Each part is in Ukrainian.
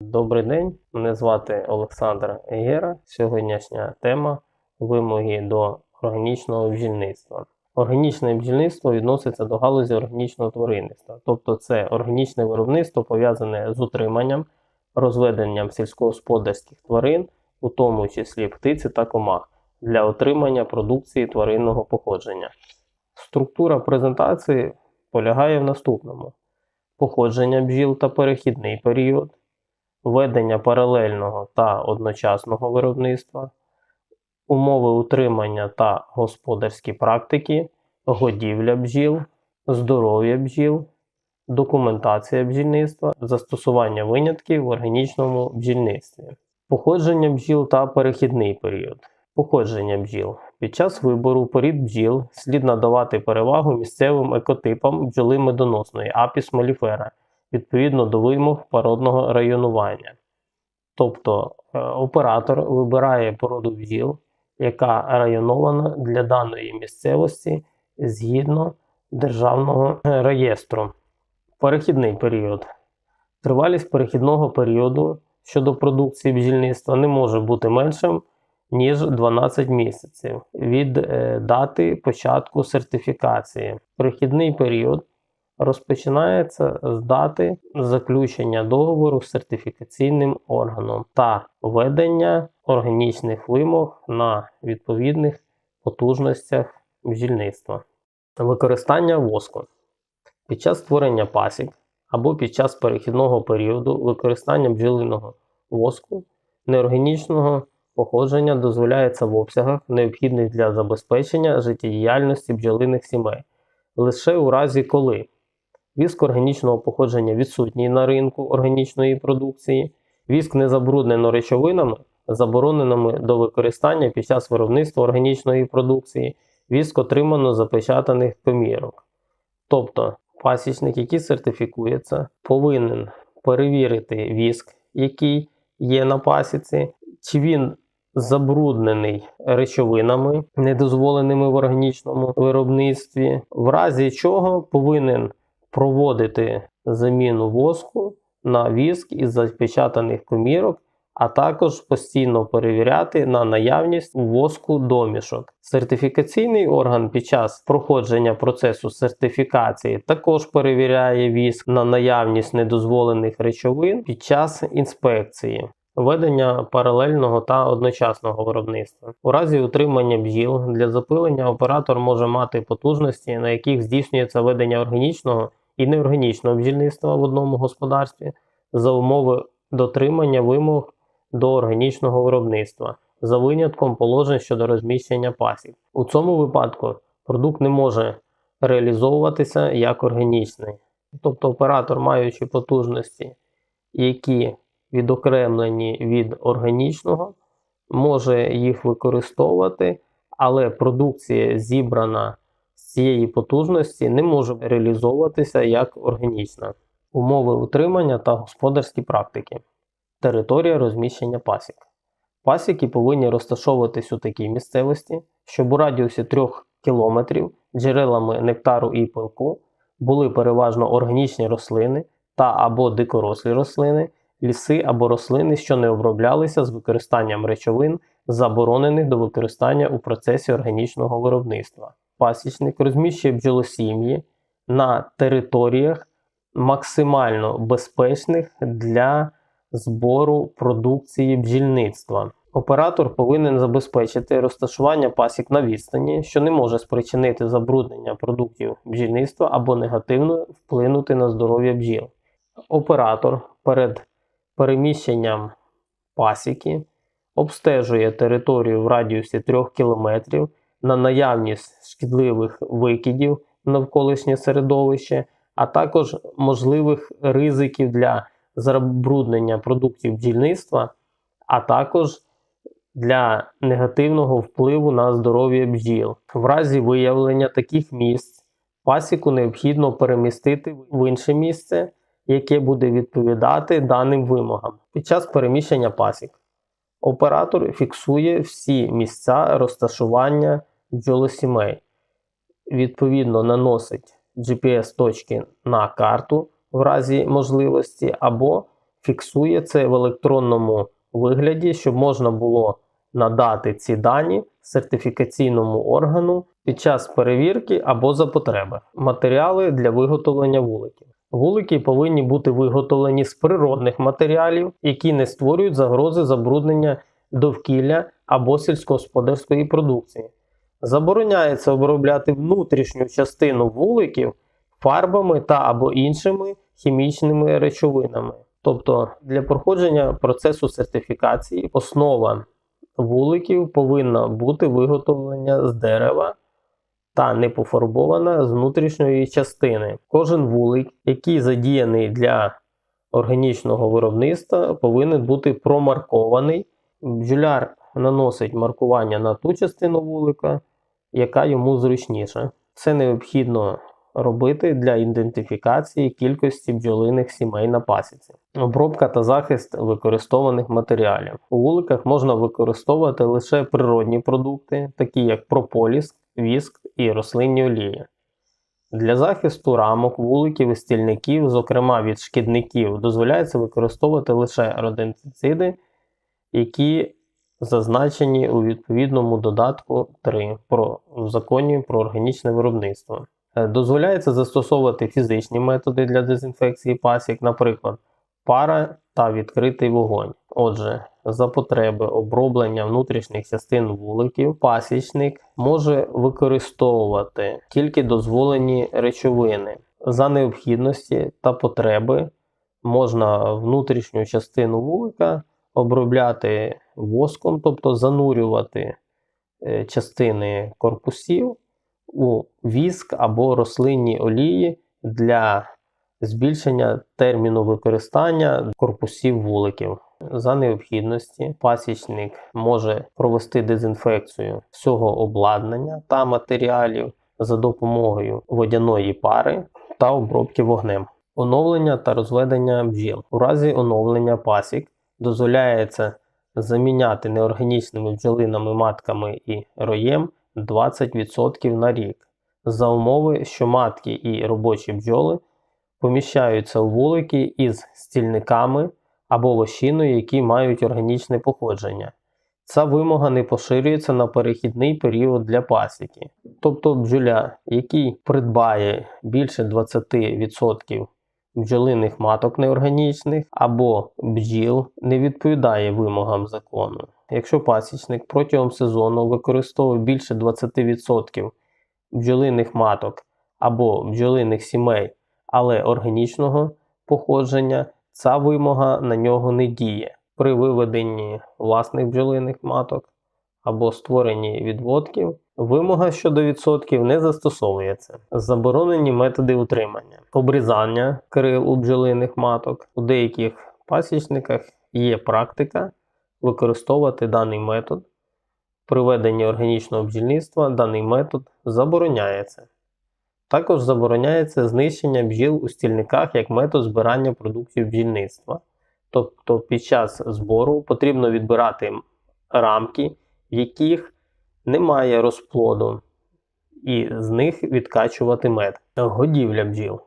Добрий день, мене звати Олександр Гера. Сьогоднішня тема вимоги до органічного бджільництва. Органічне бджільництво відноситься до галузі органічного тваринництва, тобто це органічне виробництво пов'язане з утриманням, розведенням сільськогосподарських тварин, у тому числі птиці та комах, для отримання продукції тваринного походження. Структура презентації полягає в наступному: походження бджіл та перехідний період ведення паралельного та одночасного виробництва, умови утримання та господарські практики, годівля бджіл, здоров'я бджіл, документація бджільництва, застосування винятків в органічному бджільництві, походження бджіл та перехідний період. Походження бджіл. Під час вибору порід бджіл слід надавати перевагу місцевим екотипам бджоли медоносної апіс моліфера відповідно до вимог породного районування. Тобто е, оператор вибирає породу бджіл, яка районована для даної місцевості згідно державного реєстру. Перехідний період. Тривалість перехідного періоду щодо продукції бджільництва не може бути меншим, ніж 12 місяців від е, дати початку сертифікації. Перехідний період розпочинається з дати заключення договору з сертифікаційним органом та введення органічних вимог на відповідних потужностях бджільництва. Використання воску. Під час створення пасік або під час перехідного періоду використання бджолиного воску неорганічного походження дозволяється в обсягах, необхідних для забезпечення життєдіяльності бджолиних сімей, лише у разі коли Віск органічного походження відсутній на ринку органічної продукції. Віск не забруднено речовинами, забороненими до використання під час виробництва органічної продукції. Віск отримано запечатаних комірок. Тобто пасічник, який сертифікується, повинен перевірити віск, який є на пасіці, чи він забруднений речовинами, недозволеними в органічному виробництві, в разі чого повинен проводити заміну воску на віск із запечатаних комірок, а також постійно перевіряти на наявність воску домішок. Сертифікаційний орган під час проходження процесу сертифікації також перевіряє віск на наявність недозволених речовин під час інспекції. Ведення паралельного та одночасного виробництва. У разі утримання бджіл для запилення оператор може мати потужності, на яких здійснюється ведення органічного і неорганічного бджільництва в одному господарстві за умови дотримання вимог до органічного виробництва за винятком положень щодо розміщення пасів. У цьому випадку продукт не може реалізовуватися як органічний. Тобто оператор, маючи потужності, які відокремлені від органічного, може їх використовувати, але продукція зібрана цієї потужності не може реалізовуватися як органічна. Умови утримання та господарські практики. Територія розміщення пасік. Пасіки повинні розташовуватись у такій місцевості, щоб у радіусі 3 км джерелами нектару і пилку були переважно органічні рослини та або дикорослі рослини, ліси або рослини, що не оброблялися з використанням речовин, заборонених до використання у процесі органічного виробництва пасічник розміщує бджолосім'ї на територіях максимально безпечних для збору продукції бджільництва. Оператор повинен забезпечити розташування пасік на відстані, що не може спричинити забруднення продуктів бджільництва або негативно вплинути на здоров'я бджіл. Оператор перед переміщенням пасіки обстежує територію в радіусі 3 км на наявність шкідливих викидів в навколишнє середовище, а також можливих ризиків для забруднення продуктів бджільництва, а також для негативного впливу на здоров'я бджіл. В разі виявлення таких місць пасіку необхідно перемістити в інше місце, яке буде відповідати даним вимогам під час переміщення пасік. Оператор фіксує всі місця розташування бджолосімей. Відповідно, наносить GPS-точки на карту в разі можливості, або фіксує це в електронному вигляді, щоб можна було надати ці дані сертифікаційному органу під час перевірки або за потреби. Матеріали для виготовлення вуликів. Вулики повинні бути виготовлені з природних матеріалів, які не створюють загрози забруднення довкілля або сільськогосподарської продукції. Забороняється обробляти внутрішню частину вуликів фарбами та або іншими хімічними речовинами. Тобто для проходження процесу сертифікації основа вуликів повинна бути виготовлення з дерева та не пофарбована з внутрішньої частини. Кожен вулик, який задіяний для органічного виробництва, повинен бути промаркований. Бджоляр наносить маркування на ту частину вулика, яка йому зручніша. Це необхідно робити для ідентифікації кількості бджолиних сімей на пасіці. Обробка та захист використованих матеріалів. У вуликах можна використовувати лише природні продукти, такі як прополіс, віск і рослинні олії. Для захисту рамок, вуликів і стільників, зокрема від шкідників, дозволяється використовувати лише родентициди, які зазначені у відповідному додатку 3 про, в законі про органічне виробництво. Е, Дозволяється застосовувати фізичні методи для дезінфекції пасік, наприклад, пара та відкритий вогонь. Отже, за потреби оброблення внутрішніх частин вуликів, пасічник може використовувати тільки дозволені речовини. За необхідності та потреби можна внутрішню частину вулика обробляти воском, тобто занурювати е, частини корпусів у віск або рослинні олії для збільшення терміну використання корпусів вуликів. За необхідності пасічник може провести дезінфекцію всього обладнання та матеріалів за допомогою водяної пари та обробки вогнем. Оновлення та розведення бджіл. У разі оновлення пасік дозволяється заміняти неорганічними бджолинами матками і роєм 20% на рік за умови, що матки і робочі бджоли поміщаються у вулики із стільниками або лощиною, які мають органічне походження. Ця вимога не поширюється на перехідний період для пасіки. Тобто бджоля, який придбає більше 20% бджолиних маток неорганічних або бджіл, не відповідає вимогам закону. Якщо пасічник протягом сезону використовує більше 20% бджолиних маток або бджолиних сімей, але органічного походження, ця вимога на нього не діє. При виведенні власних бджолиних маток або створенні відводків вимога щодо відсотків не застосовується. Заборонені методи утримання, обрізання крил у бджолиних маток. У деяких пасічниках є практика використовувати даний метод. При веденні органічного бджільництва даний метод забороняється. Також забороняється знищення бджіл у стільниках як метод збирання продуктів бджільництва. Тобто під час збору потрібно відбирати рамки, в яких немає розплоду, і з них відкачувати мед. Годівля бджіл.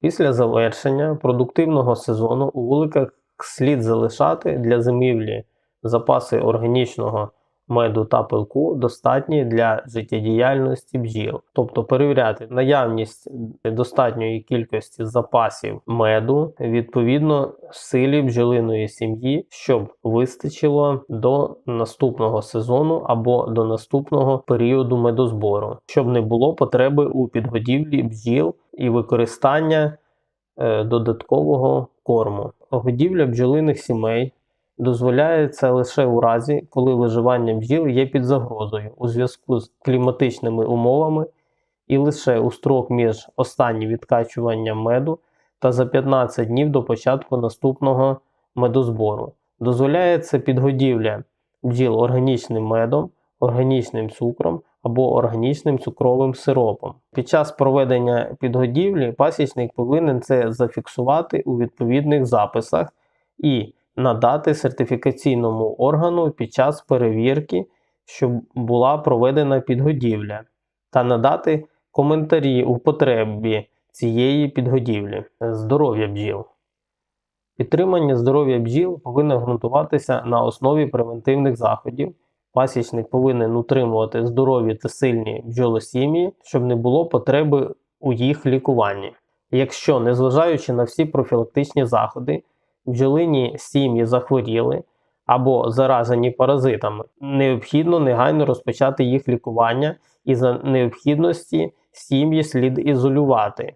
Після завершення продуктивного сезону у вуликах слід залишати для зимівлі запаси органічного меду та пилку достатні для життєдіяльності бджіл, тобто перевіряти наявність достатньої кількості запасів меду відповідно силі бджолиної сім'ї, щоб вистачило до наступного сезону або до наступного періоду медозбору, щоб не було потреби у підгодівлі бджіл і використання е, додаткового корму. Годівля бджолиних сімей дозволяється лише у разі, коли виживання бджіл є під загрозою у зв'язку з кліматичними умовами і лише у строк між останнім відкачуванням меду та за 15 днів до початку наступного медозбору. Дозволяється підгодівля бджіл органічним медом, органічним цукром або органічним цукровим сиропом. Під час проведення підгодівлі пасічник повинен це зафіксувати у відповідних записах і надати сертифікаційному органу під час перевірки, щоб була проведена підгодівля, та надати коментарі у потребі цієї підгодівлі. Здоров'я бджіл. Підтримання здоров'я бджіл повинно ґрунтуватися на основі превентивних заходів. Пасічник повинен утримувати здорові та сильні бджолосім'ї, щоб не було потреби у їх лікуванні. Якщо, незважаючи на всі профілактичні заходи, бджолині сім'ї захворіли або заражені паразитами, необхідно негайно розпочати їх лікування і за необхідності сім'ї слід ізолювати.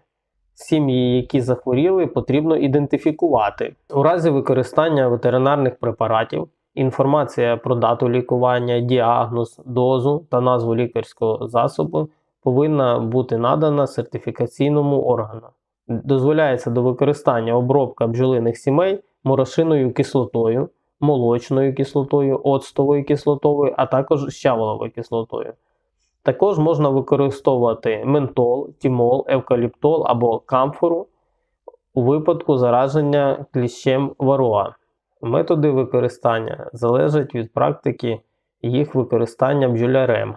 Сім'ї, які захворіли, потрібно ідентифікувати. У разі використання ветеринарних препаратів інформація про дату лікування, діагноз, дозу та назву лікарського засобу повинна бути надана сертифікаційному органу. Дозволяється до використання обробка бджолиних сімей морошиною кислотою, молочною кислотою, оцтовою кислотою, а також щаволовою кислотою. Також можна використовувати ментол, тімол, евкаліптол або камфору у випадку зараження кліщем вароа. Методи використання залежать від практики їх використання бджолярем.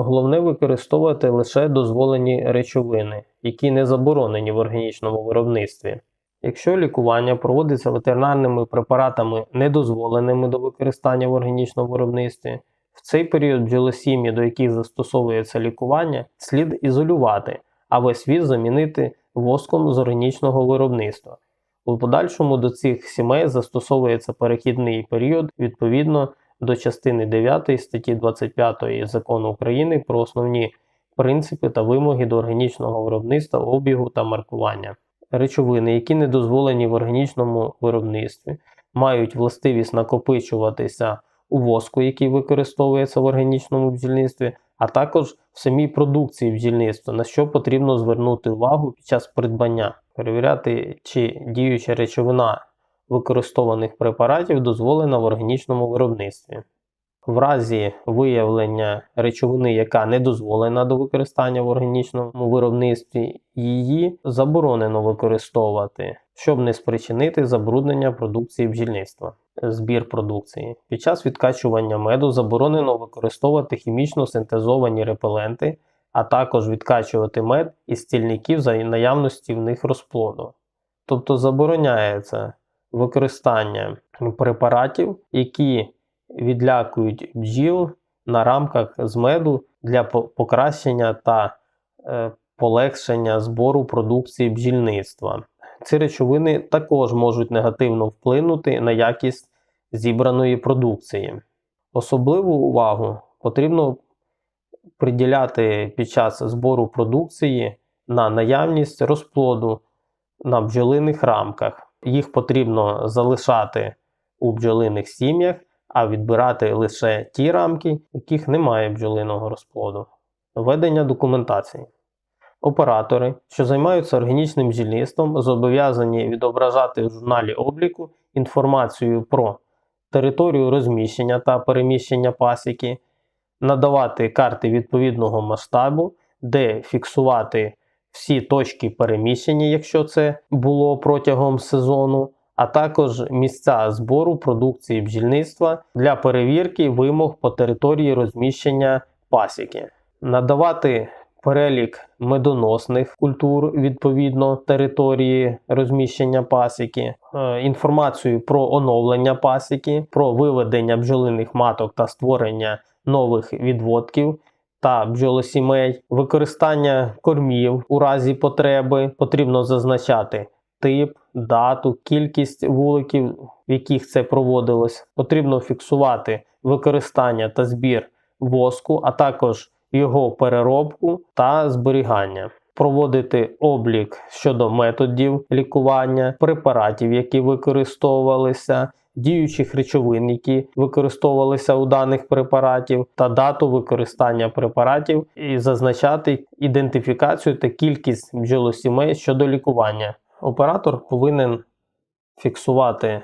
Головне використовувати лише дозволені речовини, які не заборонені в органічному виробництві. Якщо лікування проводиться ветеринарними препаратами, недозволеними до використання в органічному виробництві, в цей період бджолосім'ї, до яких застосовується лікування, слід ізолювати, а весь віз замінити воском з органічного виробництва. У подальшому до цих сімей застосовується перехідний період відповідно до частини 9 статті 25 закону України про основні принципи та вимоги до органічного виробництва, обігу та маркування. Речовини, які не дозволені в органічному виробництві, мають властивість накопичуватися у воску, який використовується в органічному бджільництві, а також в самій продукції бджільництва, на що потрібно звернути увагу під час придбання, перевіряти, чи діюча речовина використованих препаратів дозволена в органічному виробництві. В разі виявлення речовини, яка не дозволена до використання в органічному виробництві, її заборонено використовувати, щоб не спричинити забруднення продукції бджільництва. Збір продукції. Під час відкачування меду заборонено використовувати хімічно синтезовані репеленти, а також відкачувати мед із стільників за наявності в них розплоду. Тобто забороняється використання препаратів, які відлякують бджіл на рамках з меду для покращення та е, полегшення збору продукції бджільництва. Ці речовини також можуть негативно вплинути на якість зібраної продукції. Особливу увагу потрібно приділяти під час збору продукції на наявність розплоду на бджолиних рамках. Їх потрібно залишати у бджолиних сім'ях, а відбирати лише ті рамки, в яких немає бджолиного розплоду. Ведення документації. Оператори, що займаються органічним бджільництвом, зобов'язані відображати в журналі обліку інформацію про територію розміщення та переміщення пасіки, надавати карти відповідного масштабу, де фіксувати всі точки переміщення, якщо це було протягом сезону, а також місця збору продукції бджільництва для перевірки вимог по території розміщення пасіки, надавати перелік медоносних культур відповідно території розміщення пасіки, е, інформацію про оновлення пасіки, про виведення бджолиних маток та створення нових відводків. Та бджолосімей, використання кормів у разі потреби потрібно зазначати тип, дату, кількість вуликів, в яких це проводилось. Потрібно фіксувати використання та збір воску, а також його переробку та зберігання. Проводити облік щодо методів лікування, препаратів, які використовувалися, діючих речовин, які використовувалися у даних препаратів, та дату використання препаратів, і зазначати ідентифікацію та кількість бджолосімей щодо лікування. Оператор повинен фіксувати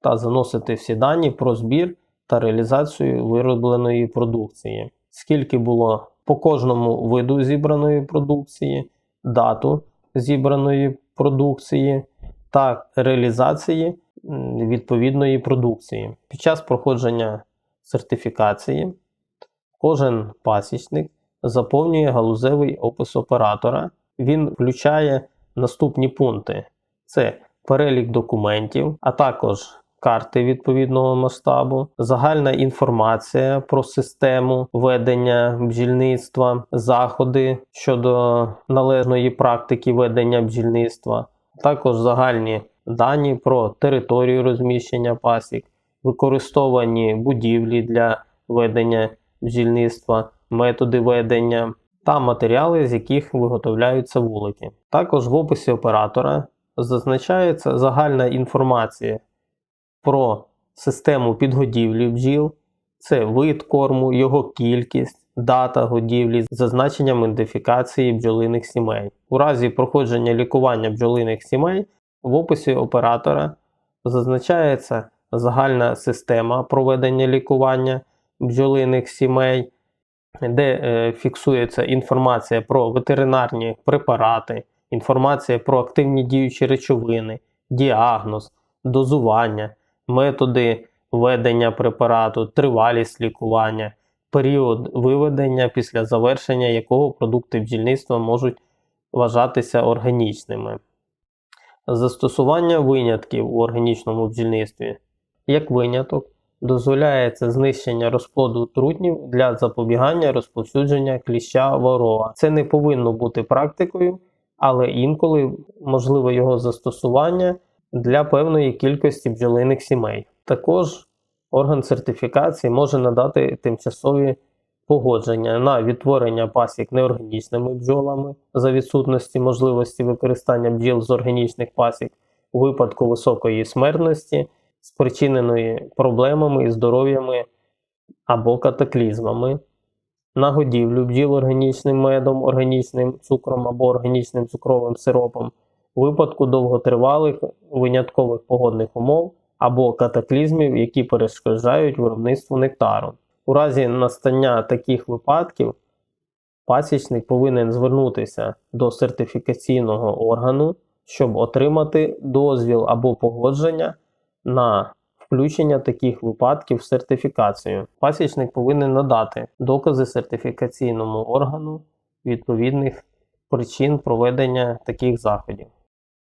та заносити всі дані про збір та реалізацію виробленої продукції скільки було по кожному виду зібраної продукції, дату зібраної продукції та реалізації відповідної продукції. Під час проходження сертифікації кожен пасічник заповнює галузевий опис оператора. Він включає наступні пункти: це перелік документів, а також карти відповідного масштабу, загальна інформація про систему ведення бджільництва, заходи щодо належної практики ведення бджільництва, також загальні дані про територію розміщення пасік, використовані будівлі для ведення бджільництва, методи ведення та матеріали, з яких виготовляються вулики. Також в описі оператора зазначається загальна інформація про систему підгодівлі бджіл, це вид корму, його кількість, дата годівлі з зазначенням ідентифікації бджолиних сімей. У разі проходження лікування бджолиних сімей в описі оператора зазначається загальна система проведення лікування бджолиних сімей, де е, фіксується інформація про ветеринарні препарати, інформація про активні діючі речовини, діагноз, дозування, методи ведення препарату, тривалість лікування, період виведення, після завершення якого продукти бджільництва можуть вважатися органічними. Застосування винятків у органічному бджільництві. Як виняток, дозволяється знищення розплоду трутнів для запобігання розповсюдження кліща ворога. Це не повинно бути практикою, але інколи можливо його застосування для певної кількості бджолиних сімей. Також орган сертифікації може надати тимчасові погодження на відтворення пасік неорганічними бджолами за відсутності можливості використання бджіл з органічних пасік у випадку високої смертності, спричиненої проблемами із здоров'ями або катаклізмами, на годівлю бджіл органічним медом, органічним цукром або органічним цукровим сиропом, у випадку довготривалих виняткових погодних умов або катаклізмів, які перешкоджають виробництву нектару. У разі настання таких випадків пасічник повинен звернутися до сертифікаційного органу, щоб отримати дозвіл або погодження на включення таких випадків в сертифікацію. Пасічник повинен надати докази сертифікаційному органу відповідних причин проведення таких заходів.